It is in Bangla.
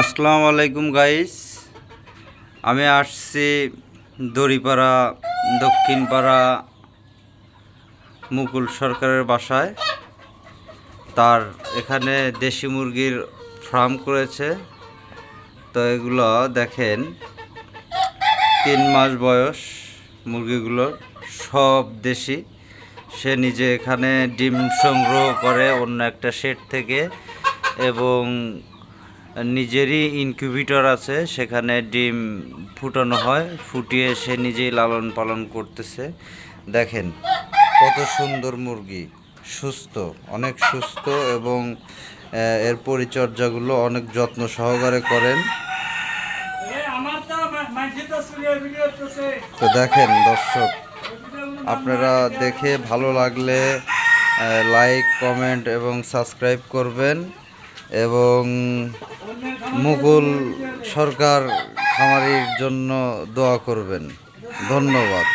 আসসালামু আলাইকুম গাইস আমি আসছি দড়িপাড়া, দক্ষিণপাড়া মুকুল সরকারের বাসায়। তার এখানে দেশি মুরগির ফার্ম করেছে। তো এগুলো দেখেন, তিন মাস বয়স মুরগিগুলোর, সব দেশি। সে নিজে এখানে ডিম সংগ্রহ করে অন্য একটা শেড থেকে এবং নিজেরই ইনকিউবেটর আছে, সেখানে ডিম ফুটানো হয়, ফুটিয়ে সে নিজেই লালন পালন করতেছে। দেখেন, কত সুন্দর মুরগি, সুস্থ, অনেক সুস্থ এবং এর পরিচর্যাগুলো অনেক যত্ন সহকারে করেন। তো দেখেন দর্শক, আপনারা দেখে ভালো লাগলে লাইক কমেন্ট এবং সাবস্ক্রাইব করবেন। এবং মুঘল সরকার খামারির জন্য দোয়া করবেন। ধন্যবাদ।